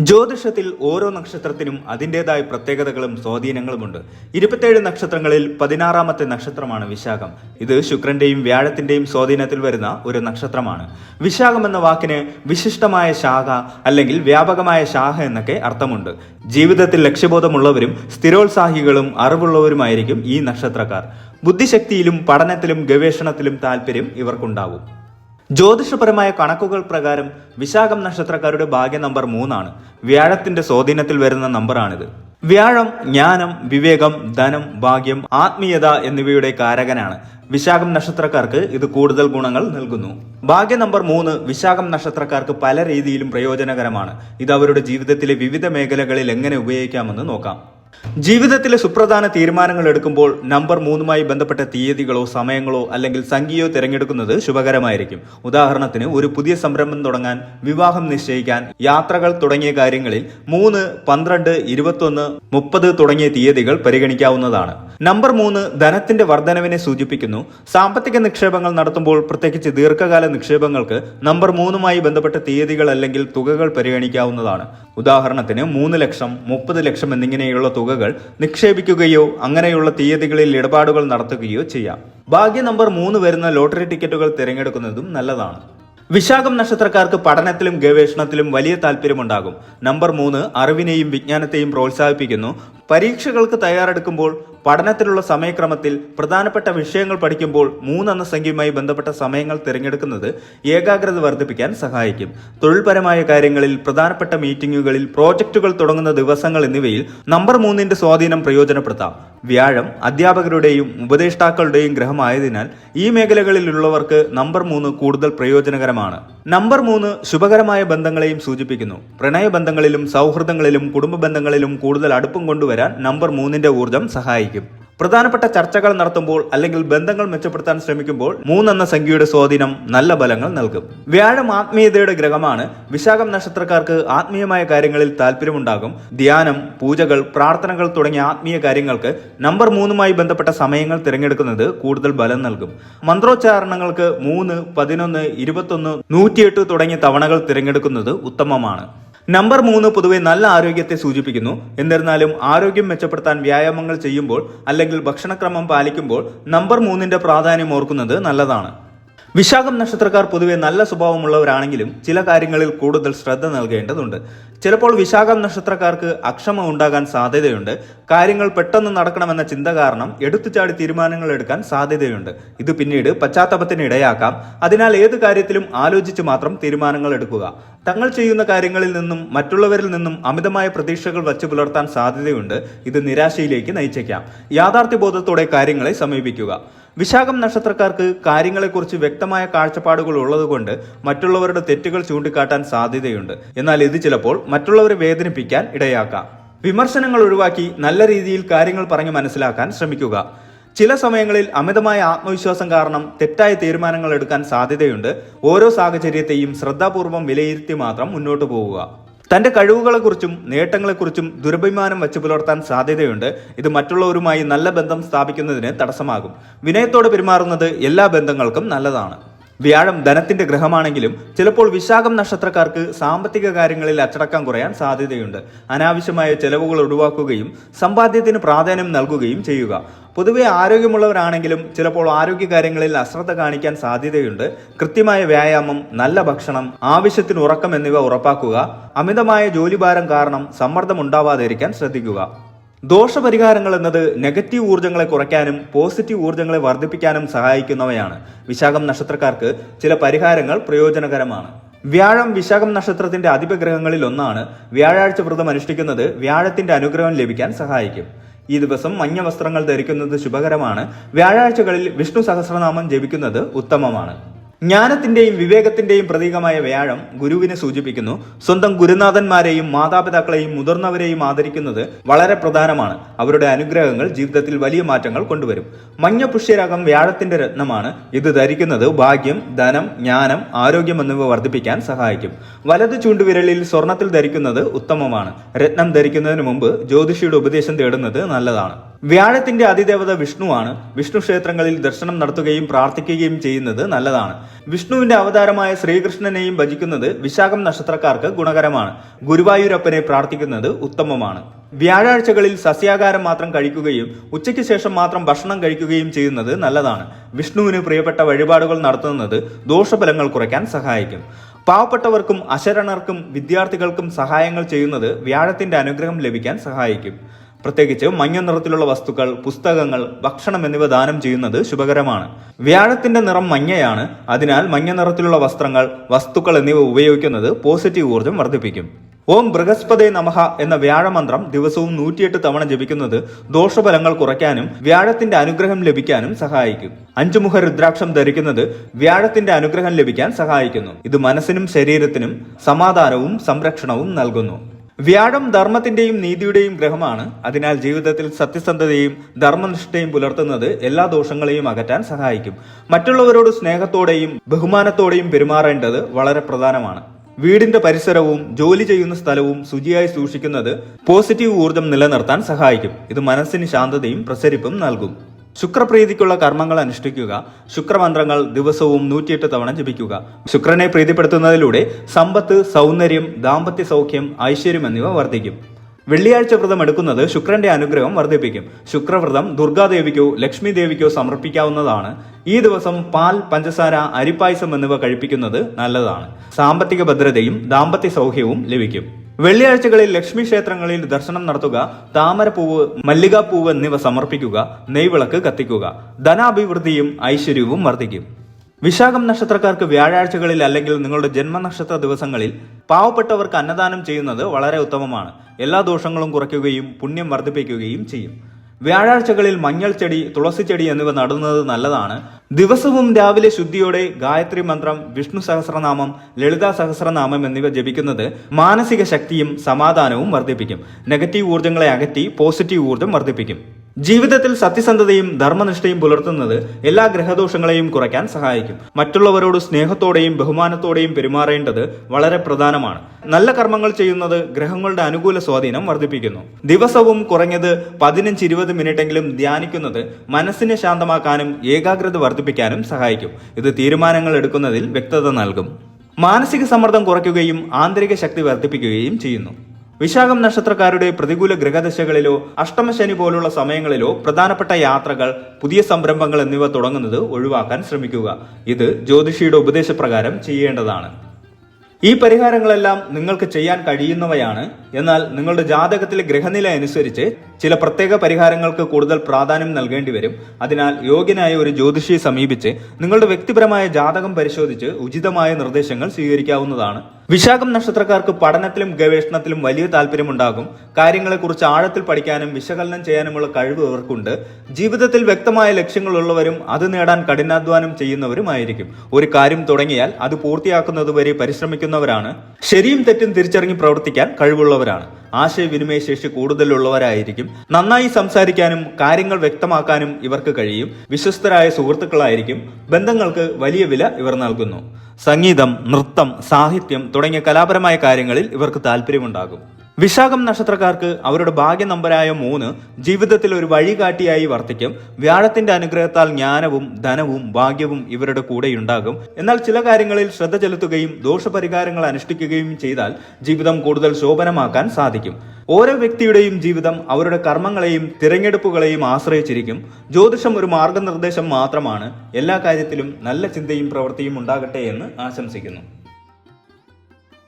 ജ്യോതിഷത്തിൽ ഓരോ നക്ഷത്രത്തിനും അതിന്റെതായ പ്രത്യേകതകളും സ്വാധീനങ്ങളുമുണ്ട്. ഇരുപത്തേഴ് നക്ഷത്രങ്ങളിൽ പതിനാറാമത്തെ നക്ഷത്രമാണ് വിശാഖം. ഇത് ശുക്രന്റെയും വ്യാഴത്തിന്റെയും സ്വാധീനത്തിൽ വരുന്ന ഒരു നക്ഷത്രമാണ്. വിശാഖം എന്ന വാക്കിന് വിശിഷ്ടമായ ശാഖ അല്ലെങ്കിൽ വ്യാപകമായ ശാഖ എന്നൊക്കെ അർത്ഥമുണ്ട്. ജീവിതത്തിൽ ലക്ഷ്യബോധമുള്ളവരും സ്ഥിരോത്സാഹികളും അറിവുള്ളവരുമായിരിക്കും ഈ നക്ഷത്രക്കാർ. ബുദ്ധിശക്തിയിലും പഠനത്തിലും ഗവേഷണത്തിലും താല്പര്യം ഇവർക്കുണ്ടാവും. ജ്യോതിഷപരമായ കണക്കുകൾ പ്രകാരം വിശാഖം നക്ഷത്രക്കാരുടെ ഭാഗ്യ നമ്പർ മൂന്നാണ്. വ്യാഴത്തിന്റെ സ്വാധീനത്തിൽ വരുന്ന നമ്പറാണിത്. വ്യാഴം ജ്ഞാനം വിവേകം ധനം ഭാഗ്യം ആത്മീയത എന്നിവയുടെ കാരകനാണ്. വിശാഖം നക്ഷത്രക്കാർക്ക് ഇത് കൂടുതൽ ഗുണങ്ങൾ നൽകുന്നു. ഭാഗ്യ നമ്പർ മൂന്ന് വിശാഖം നക്ഷത്രക്കാർക്ക് പല രീതിയിലും പ്രയോജനകരമാണ്. ഇത് അവരുടെ ജീവിതത്തിലെ വിവിധ മേഖലകളിൽ എങ്ങനെ ഉപയോഗിക്കാമെന്ന് നോക്കാം. ജീവിതത്തിലെ സുപ്രധാന തീരുമാനങ്ങൾ എടുക്കുമ്പോൾ നമ്പർ മൂന്നുമായി ബന്ധപ്പെട്ട തീയതികളോ സമയങ്ങളോ അല്ലെങ്കിൽ സംഖ്യയോ തിരഞ്ഞെടുക്കുന്നത് ശുഭകരമായിരിക്കും. ഉദാഹരണത്തിന് ഒരു പുതിയ സംരംഭം തുടങ്ങാൻ വിവാഹം നിശ്ചയിക്കാൻ യാത്രകൾ തുടങ്ങിയ കാര്യങ്ങളിൽ മൂന്ന് പന്ത്രണ്ട് ഇരുപത്തൊന്ന് മുപ്പത് തുടങ്ങിയ തീയതികൾ പരിഗണിക്കാവുന്നതാണ്. നമ്പർ മൂന്ന് ധനത്തിന്റെ വർധനവിനെ സൂചിപ്പിക്കുന്നു. സാമ്പത്തിക നിക്ഷേപങ്ങൾ നടത്തുമ്പോൾ പ്രത്യേകിച്ച് ദീർഘകാല നിക്ഷേപങ്ങൾക്ക് നമ്പർ മൂന്നുമായി ബന്ധപ്പെട്ട തീയതികൾ അല്ലെങ്കിൽ തുകകൾ പരിഗണിക്കാവുന്നതാണ്. ഉദാഹരണത്തിന് മൂന്ന് ലക്ഷം മുപ്പത് ലക്ഷം എന്നിങ്ങനെയുള്ള തുകകൾ നിക്ഷേപിക്കുകയോ അങ്ങനെയുള്ള തീയതികളിൽ ഇടപാടുകൾ നടത്തുകയോ ചെയ്യാം. ഭാഗ്യ നമ്പർ മൂന്ന് വരുന്ന ലോട്ടറി ടിക്കറ്റുകൾ തിരഞ്ഞെടുക്കുന്നതും നല്ലതാണ്. വിശാഖം നക്ഷത്രക്കാർക്ക് പഠനത്തിലും ഗവേഷണത്തിലും വലിയ താല്പര്യമുണ്ടാകും. നമ്പർ മൂന്ന് അറിവിനെയും വിജ്ഞാനത്തെയും പ്രോത്സാഹിപ്പിക്കുന്നു. പരീക്ഷകൾക്ക് തയ്യാറെടുക്കുമ്പോൾ പഠനത്തിലുള്ള സമയക്രമത്തിൽ പ്രധാനപ്പെട്ട വിഷയങ്ങൾ പഠിക്കുമ്പോൾ മൂന്നെന്ന സംഖ്യയുമായി ബന്ധപ്പെട്ട സമയങ്ങൾ തിരഞ്ഞെടുക്കുന്നത് ഏകാഗ്രത വർദ്ധിപ്പിക്കാൻ സഹായിക്കും. തൊഴിൽപരമായ കാര്യങ്ങളിൽ പ്രധാനപ്പെട്ട മീറ്റിംഗുകളിൽ പ്രോജക്റ്റുകൾ തുടങ്ങുന്ന ദിവസങ്ങൾ എന്നിവയിൽ നമ്പർ മൂന്നിന്റെ സ്വാധീനം പ്രയോജനപ്പെടുത്താം. വ്യാഴം അധ്യാപകരുടെയും ഉപദേഷ്ടാക്കളുടെയും ഗ്രഹമായതിനാൽ ഈ മേഖലകളിലുള്ളവർക്ക് നമ്പർ മൂന്ന് കൂടുതൽ പ്രയോജനകരമാണ്. നമ്പർ മൂന്ന് ശുഭകരമായ ബന്ധങ്ങളെയും സൂചിപ്പിക്കുന്നു. പ്രണയബന്ധങ്ങളിലും സൗഹൃദങ്ങളിലും കുടുംബ ബന്ധങ്ങളിലും കൂടുതൽ അടുപ്പം കൊണ്ടുവരാൻ നമ്പർ മൂന്നിന്റെ ഊർജം സഹായിക്കും. പ്രധാനപ്പെട്ട ചർച്ചകൾ നടത്തുമ്പോൾ അല്ലെങ്കിൽ ബന്ധങ്ങൾ മെച്ചപ്പെടുത്താൻ ശ്രമിക്കുമ്പോൾ മൂന്നെന്ന സംഖ്യയുടെ സ്വാധീനം നല്ല ബലങ്ങൾ നൽകും. വ്യാഴം ആത്മീയതയുടെ ഗ്രഹമാണ്. വിശാഖം നക്ഷത്രക്കാർക്ക് ആത്മീയമായ കാര്യങ്ങളിൽ താല്പര്യമുണ്ടാകും ധ്യാനം പൂജകൾ പ്രാർത്ഥനകൾ തുടങ്ങിയ ആത്മീയ കാര്യങ്ങൾക്ക് നമ്പർ മൂന്നുമായി ബന്ധപ്പെട്ട സമയങ്ങൾ തിരഞ്ഞെടുക്കുന്നത് കൂടുതൽ ബലം നൽകും. മന്ത്രോച്ചാരണങ്ങൾക്ക് മൂന്ന് പതിനൊന്ന് ഇരുപത്തൊന്ന് നൂറ്റിയെട്ട് തുടങ്ങിയ തവണകൾ തിരഞ്ഞെടുക്കുന്നത് ഉത്തമമാണ്. നമ്പർ മൂന്ന് പൊതുവെ നല്ല ആരോഗ്യത്തെ സൂചിപ്പിക്കുന്നു. എന്നിരുന്നാലും ആരോഗ്യം മെച്ചപ്പെടുത്താൻ വ്യായാമങ്ങൾ ചെയ്യുമ്പോൾ അല്ലെങ്കിൽ ഭക്ഷണക്രമം പാലിക്കുമ്പോൾ നമ്പർ മൂന്നിന്റെ പ്രാധാന്യം ഓർക്കുന്നത് നല്ലതാണ്. വിശാഖം നക്ഷത്രക്കാർ പൊതുവെ നല്ല സ്വഭാവമുള്ളവരാണെങ്കിലും ചില കാര്യങ്ങളിൽ കൂടുതൽ ശ്രദ്ധ നൽകേണ്ടതുണ്ട്. ചിലപ്പോൾ വിശാഖം നക്ഷത്രക്കാർക്ക് അക്ഷമ ഉണ്ടാകാൻ സാധ്യതയുണ്ട്. കാര്യങ്ങൾ പെട്ടെന്ന് നടക്കണമെന്ന ചിന്ത കാരണം എടുത്തുചാടി തീരുമാനങ്ങൾ എടുക്കാൻ സാധ്യതയുണ്ട്. ഇത് പിന്നീട് പശ്ചാത്തപത്തിന് ഇടയാക്കാം. അതിനാൽ ഏത് കാര്യത്തിലും ആലോചിച്ച് മാത്രം തീരുമാനങ്ങൾ എടുക്കുക. തങ്ങൾ ചെയ്യുന്ന കാര്യങ്ങളിൽ നിന്നും മറ്റുള്ളവരിൽ നിന്നും അമിതമായ പ്രതീക്ഷകൾ വച്ചു പുലർത്താൻ സാധ്യതയുണ്ട്. ഇത് നിരാശയിലേക്ക് നയിച്ചേക്കാം. യാഥാർത്ഥ്യബോധത്തോടെ കാര്യങ്ങളെ സമീപിക്കുക. വിശാഖം നക്ഷത്രക്കാർക്ക് കാര്യങ്ങളെക്കുറിച്ച് വ്യക്തമായ കാഴ്ചപ്പാടുകൾ ഉള്ളതുകൊണ്ട് മറ്റുള്ളവരുടെ തെറ്റുകൾ ചൂണ്ടിക്കാട്ടാൻ സാധ്യതയുണ്ട്. എന്നാൽ ഇത് ചിലപ്പോൾ മറ്റുള്ളവരെ വേദനിപ്പിക്കാൻ ഇടയാക്കാം. വിമർശനങ്ങൾ ഒഴിവാക്കി നല്ല രീതിയിൽ കാര്യങ്ങൾ പറഞ്ഞു മനസ്സിലാക്കാൻ ശ്രമിക്കുക. ചില സമയങ്ങളിൽ അമിതമായ ആത്മവിശ്വാസം കാരണം തെറ്റായ തീരുമാനങ്ങൾ എടുക്കാൻ സാധ്യതയുണ്ട്. ഓരോ സാഹചര്യത്തെയും ശ്രദ്ധാപൂർവം വിലയിരുത്തി മാത്രം മുന്നോട്ട് പോവുക. തന്റെ കഴിവുകളെക്കുറിച്ചും നേട്ടങ്ങളെക്കുറിച്ചും ദുരഭിമാനം വെച്ച് പുലർത്താൻ സാധ്യതയുണ്ട്. ഇത് മറ്റുള്ളവരുമായി നല്ല ബന്ധം സ്ഥാപിക്കുന്നതിന് തടസ്സമാകും. വിനയത്തോടെ പെരുമാറുന്നത് എല്ലാ ബന്ധങ്ങൾക്കും നല്ലതാണ്. വ്യാഴം ധനത്തിന്റെ ഗ്രഹമാണെങ്കിലും ചിലപ്പോൾ വിശാഖം നക്ഷത്രക്കാർക്ക് സാമ്പത്തിക കാര്യങ്ങളിൽ അച്ചടക്കം കുറയാൻ സാധ്യതയുണ്ട്. അനാവശ്യമായ ചെലവുകൾ ഒഴിവാക്കുകയും സമ്പാദ്യത്തിന് പ്രാധാന്യം നൽകുകയും ചെയ്യുക. പൊതുവെ ആരോഗ്യമുള്ളവരാണെങ്കിലും ചിലപ്പോൾ ആരോഗ്യ കാര്യങ്ങളിൽ അശ്രദ്ധ കാണിക്കാൻ സാധ്യതയുണ്ട്. കൃത്യമായ വ്യായാമം നല്ല ഭക്ഷണം ആവശ്യത്തിന് ഉറക്കം എന്നിവ ഉറപ്പാക്കുക അമിതമായ ജോലിഭാരം കാരണം സമ്മർദ്ദം ഉണ്ടാവാതിരിക്കാൻ ശ്രദ്ധിക്കുക. ദോഷപരിഹാരങ്ങൾ എന്നത് നെഗറ്റീവ് ഊർജങ്ങളെ കുറയ്ക്കാനും പോസിറ്റീവ് ഊർജങ്ങളെ വർദ്ധിപ്പിക്കാനും സഹായിക്കുന്നവയാണ്. വിശാഖം നക്ഷത്രക്കാർക്ക് ചില പരിഹാരങ്ങൾ പ്രയോജനകരമാണ്. വ്യാഴം വിശാഖം നക്ഷത്രത്തിന്റെ അധിപഗ്രഹങ്ങളിൽ ഒന്നാണ്. വ്യാഴാഴ്ച വ്രതം അനുഷ്ഠിക്കുന്നത് വ്യാഴത്തിന്റെ അനുഗ്രഹം ലഭിക്കാൻ സഹായിക്കും. ഈ ദിവസം മഞ്ഞ വസ്ത്രങ്ങൾ ധരിക്കുന്നത് ശുഭകരമാണ്. വ്യാഴാഴ്ചകളിൽ വിഷ്ണു സഹസ്രനാമം ജപിക്കുന്നത് ഉത്തമമാണ്. ജ്ഞാനത്തിന്റെയും വിവേകത്തിന്റെയും പ്രതീകമായ വ്യാഴം ഗുരുവിനെ സൂചിപ്പിക്കുന്നു. സ്വന്തം ഗുരുനാഥന്മാരെയും മാതാപിതാക്കളെയും മുതിർന്നവരെയും ആദരിക്കുന്നത് വളരെ പ്രധാനമാണ്. അവരുടെ അനുഗ്രഹങ്ങൾ ജീവിതത്തിൽ വലിയ മാറ്റങ്ങൾ കൊണ്ടുവരും. മഞ്ഞ പുഷ്യരാഗം വ്യാഴത്തിന്റെ രത്നമാണ്. ഇത് ധരിക്കുന്നത് ഭാഗ്യം ധനം ജ്ഞാനം ആരോഗ്യം എന്നിവ വർദ്ധിപ്പിക്കാൻ സഹായിക്കും. വലത് ചൂണ്ടുവിരലിൽ സ്വർണത്തിൽ ധരിക്കുന്നത് ഉത്തമമാണ്. രത്നം ധരിക്കുന്നതിന് മുമ്പ് ജ്യോതിഷിയുടെ ഉപദേശം തേടുന്നത് നല്ലതാണ്. വ്യാഴത്തിന്റെ അതിദേവത വിഷ്ണുവാണ്. വിഷ്ണു ക്ഷേത്രങ്ങളിൽ ദർശനം നടത്തുകയും പ്രാർത്ഥിക്കുകയും ചെയ്യുന്നത് നല്ലതാണ്. വിഷ്ണുവിന്റെ അവതാരമായ ശ്രീകൃഷ്ണനെയും ഭജിക്കുന്നത് വിശാഖം നക്ഷത്രക്കാർക്ക് ഗുണകരമാണ്. ഗുരുവായൂരപ്പനെ പ്രാർത്ഥിക്കുന്നത് ഉത്തമമാണ്. വ്യാഴാഴ്ചകളിൽ സസ്യാകാരം മാത്രം കഴിക്കുകയും ഉച്ചയ്ക്ക് ശേഷം മാത്രം ഭക്ഷണം കഴിക്കുകയും ചെയ്യുന്നത് നല്ലതാണ്. വിഷ്ണുവിന് പ്രിയപ്പെട്ട വഴിപാടുകൾ നടത്തുന്നത് ദോഷഫലങ്ങൾ കുറയ്ക്കാൻ സഹായിക്കും. പാവപ്പെട്ടവർക്കും അശരണർക്കും വിദ്യാർത്ഥികൾക്കും സഹായങ്ങൾ ചെയ്യുന്നത് വ്യാഴത്തിന്റെ അനുഗ്രഹം ലഭിക്കാൻ സഹായിക്കും. പ്രത്യേകിച്ച് മഞ്ഞ നിറത്തിലുള്ള വസ്തുക്കൾ പുസ്തകങ്ങൾ ഭക്ഷണം എന്നിവ ദാനം ചെയ്യുന്നത് ശുഭകരമാണ്. വ്യാഴത്തിന്റെ നിറം മഞ്ഞയാണ്. അതിനാൽ മഞ്ഞ നിറത്തിലുള്ള വസ്ത്രങ്ങൾ വസ്തുക്കൾ എന്നിവ ഉപയോഗിക്കുന്നത് പോസിറ്റീവ് ഊർജം വർദ്ധിപ്പിക്കും. ഓം ബൃഹസ്പതേ നമഹ എന്ന വ്യാഴമന്ത്രം ദിവസവും നൂറ്റിയെട്ട് തവണ ജപിക്കുന്നത് ദോഷഫലങ്ങൾ കുറയ്ക്കാനും വ്യാഴത്തിന്റെ അനുഗ്രഹം ലഭിക്കാനും സഹായിക്കും. അഞ്ചുമുഖ രുദ്രാക്ഷം ധരിക്കുന്നത് വ്യാഴത്തിന്റെ അനുഗ്രഹം ലഭിക്കാൻ സഹായിക്കുന്നു. ഇത് മനസ്സിനും ശരീരത്തിനും സമാധാനവും സംരക്ഷണവും നൽകുന്നു. വ്യാഴം ധർമ്മത്തിന്റെയും നീതിയുടെയും ഗ്രഹമാണ്. അതിനാൽ ജീവിതത്തിൽ സത്യസന്ധതയും ധർമ്മനിഷ്ഠയും പുലർത്തുന്നത് എല്ലാ ദോഷങ്ങളെയും അകറ്റാൻ സഹായിക്കും. മറ്റുള്ളവരോട് സ്നേഹത്തോടെയും ബഹുമാനത്തോടെയും പെരുമാറേണ്ടത് വളരെ പ്രധാനമാണ്. വീടിന്റെ പരിസരവും ജോലി ചെയ്യുന്ന സ്ഥലവും ശുചിയായി സൂക്ഷിക്കുന്നത് പോസിറ്റീവ് ഊർജം നിലനിർത്താൻ സഹായിക്കും. ഇത് മനസ്സിന് ശാന്തതയും പ്രസരിപ്പും നൽകും. ശുക്രപ്രീതിക്കുള്ള കർമ്മങ്ങൾ അനുഷ്ഠിക്കുക. ശുക്രമന്ത്രങ്ങൾ ദിവസവും നൂറ്റിയെട്ട് തവണ ജപിക്കുക. ശുക്രനെ പ്രീതിപ്പെടുത്തുന്നതിലൂടെ സമ്പത്ത് സൗന്ദര്യം ദാമ്പത്യ സൗഖ്യം ഐശ്വര്യം എന്നിവ വർദ്ധിക്കും. വെള്ളിയാഴ്ച വ്രതം എടുക്കുന്നത് ശുക്രന്റെ അനുഗ്രഹം വർദ്ധിപ്പിക്കും. ശുക്രവ്രതം ദുർഗാദേവിക്കോ ലക്ഷ്മി ദേവിക്കോ സമർപ്പിക്കാവുന്നതാണ്. ഈ ദിവസം പാൽ പഞ്ചസാര അരിപ്പായസം എന്നിവ കഴിപ്പിക്കുന്നത് നല്ലതാണ്. സാമ്പത്തിക ഭദ്രതയും ദാമ്പത്യ സൗഖ്യവും ലഭിക്കും. വെള്ളിയാഴ്ചകളിൽ ലക്ഷ്മി ക്ഷേത്രങ്ങളിൽ ദർശനം നടത്തുക താമരപ്പൂവ് മല്ലികാപ്പൂവ് എന്നിവ സമർപ്പിക്കുക നെയ്വിളക്ക് കത്തിക്കുക ധനാഭിവൃദ്ധിയും ഐശ്വര്യവും വർദ്ധിക്കും. വിശാഖം നക്ഷത്രക്കാർക്ക് വ്യാഴാഴ്ചകളിൽ അല്ലെങ്കിൽ നിങ്ങളുടെ ജന്മനക്ഷത്ര ദിവസങ്ങളിൽ പാവപ്പെട്ടവർക്ക് അന്നദാനം ചെയ്യുന്നത് വളരെ ഉത്തമമാണ്. എല്ലാ ദോഷങ്ങളും കുറയ്ക്കുകയും പുണ്യം വർദ്ധിപ്പിക്കുകയും ചെയ്യും. വ്യാഴാഴ്ചകളിൽ മഞ്ഞൾ ചെടി തുളസി ചെടി എന്നിവ നടുന്നത് നല്ലതാണ്. ദിവസവും രാവിലെ ശുദ്ധിയോടെ ഗായത്രി മന്ത്രം വിഷ്ണു സഹസ്രനാമം ലളിതാ സഹസ്രനാമം എന്നിവ ജപിക്കുന്നത് മാനസിക ശക്തിയും സമാധാനവും വർദ്ധിപ്പിക്കും. നെഗറ്റീവ് ഊർജങ്ങളെ അകറ്റി പോസിറ്റീവ് ഊർജം വർദ്ധിപ്പിക്കും. ജീവിതത്തിൽ സത്യസന്ധതയും ധർമ്മനിഷ്ഠയും പുലർത്തുന്നത് എല്ലാ ഗ്രഹദോഷങ്ങളെയും കുറയ്ക്കാൻ സഹായിക്കും. മറ്റുള്ളവരോട് സ്നേഹത്തോടെയും ബഹുമാനത്തോടെയും പെരുമാറേണ്ടത് വളരെ പ്രധാനമാണ്. നല്ല കർമ്മങ്ങൾ ചെയ്യുന്നത് ഗ്രഹങ്ങളുടെ അനുകൂല സ്വാധീനം വർദ്ധിപ്പിക്കുന്നു. ദിവസവും കുറഞ്ഞത് പതിനഞ്ച് ഇരുപത് മിനിറ്റെങ്കിലും ധ്യാനിക്കുന്നത് മനസ്സിനെ ശാന്തമാക്കാനും ഏകാഗ്രത വർദ്ധിപ്പിക്കാനും സഹായിക്കും. ഇത് തീരുമാനങ്ങൾ എടുക്കുന്നതിൽ വ്യക്തത നൽകും. മാനസിക സമ്മർദ്ദം കുറയ്ക്കുകയും ആന്തരിക ശക്തി വർദ്ധിപ്പിക്കുകയും ചെയ്യുന്നു. വിശാഖം നക്ഷത്രക്കാരുടെ പ്രതികൂല ഗ്രഹദശകളിലോ അഷ്ടമശനി പോലുള്ള സമയങ്ങളിലോ പ്രധാനപ്പെട്ട യാത്രകൾ പുതിയ സംരംഭങ്ങൾ എന്നിവ തുടങ്ങുന്നത് ഒഴിവാക്കാൻ ശ്രമിക്കുക. ഇത് ജ്യോതിഷിയുടെ ഉപദേശപ്രകാരം ചെയ്യേണ്ടതാണ്. ഈ പരിഹാരങ്ങളെല്ലാം നിങ്ങൾക്ക് ചെയ്യാൻ കഴിയുന്നവയാണ്. എന്നാൽ നിങ്ങളുടെ ജാതകത്തിലെ ഗ്രഹനില അനുസരിച്ച് ചില പ്രത്യേക പരിഹാരങ്ങൾക്ക് കൂടുതൽ പ്രാധാന്യം നൽകേണ്ടി വരും. അതിനാൽ യോഗ്യനായ ഒരു ജ്യോതിഷിയെ സമീപിച്ച് നിങ്ങളുടെ വ്യക്തിപരമായ ജാതകം പരിശോധിച്ച് ഉചിതമായ നിർദ്ദേശങ്ങൾ സ്വീകരിക്കാവുന്നതാണ്. വിശാഖം നക്ഷത്രക്കാർക്ക് പഠനത്തിലും ഗവേഷണത്തിലും വലിയ താല്പര്യമുണ്ടാകും. കാര്യങ്ങളെക്കുറിച്ച് ആഴത്തിൽ പഠിക്കാനും വിശകലനം ചെയ്യാനുമുള്ള കഴിവ് അവർക്കുണ്ട്. ജീവിതത്തിൽ വ്യക്തമായ ലക്ഷ്യങ്ങളുള്ളവരും അത് നേടാൻ കഠിനാധ്വാനം ചെയ്യുന്നവരുമായിരിക്കും. ഒരു കാര്യം തുടങ്ങിയാൽ അത് പൂർത്തിയാക്കുന്നതുവരെ പരിശ്രമിക്കുന്നവരാണ്. ശരിയും തെറ്റും തിരിച്ചറിഞ്ഞ് പ്രവർത്തിക്കാൻ കഴിവുള്ളവരാണ്. ആശയവിനിമയ ശേഷി കൂടുതലുള്ളവരായിരിക്കും. നന്നായി സംസാരിക്കാനും കാര്യങ്ങൾ വ്യക്തമാക്കാനും ഇവർക്ക് കഴിയും. വിശ്വസ്തരായ സുഹൃത്തുക്കളായിരിക്കും. ബന്ധങ്ങൾക്ക് വലിയ വില ഇവർ നൽകുന്നു. സംഗീതം നൃത്തം സാഹിത്യം തുടങ്ങിയ കലാപരമായ കാര്യങ്ങളിൽ ഇവർക്ക് താല്പര്യമുണ്ടാകും വിശാഖം നക്ഷത്രക്കാർക്ക് അവരുടെ ഭാഗ്യ നമ്പരായ മൂന്ന് ജീവിതത്തിൽ ഒരു വഴികാട്ടിയായി വർത്തിക്കും. വ്യാഴത്തിന്റെ അനുഗ്രഹത്താൽ ജ്ഞാനവും ധനവും ഭാഗ്യവും ഇവരുടെ കൂടെയുണ്ടാകും. എന്നാൽ ചില കാര്യങ്ങളിൽ ശ്രദ്ധ ചെലുത്തുകയും ദോഷപരിഹാരങ്ങൾ അനുഷ്ഠിക്കുകയും ചെയ്താൽ ജീവിതം കൂടുതൽ ശോഭനമാക്കാൻ സാധിക്കും. ഓരോ വ്യക്തിയുടെയും ജീവിതം അവരുടെ കർമ്മങ്ങളെയും തിരഞ്ഞെടുപ്പുകളെയും ആശ്രയിച്ചിരിക്കും. ജ്യോതിഷം ഒരു മാർഗനിർദ്ദേശം മാത്രമാണ്. എല്ലാ കാര്യത്തിലും നല്ല ചിന്തയും പ്രവൃത്തിയും ഉണ്ടാകട്ടെ എന്ന് ആശംസിക്കുന്നു.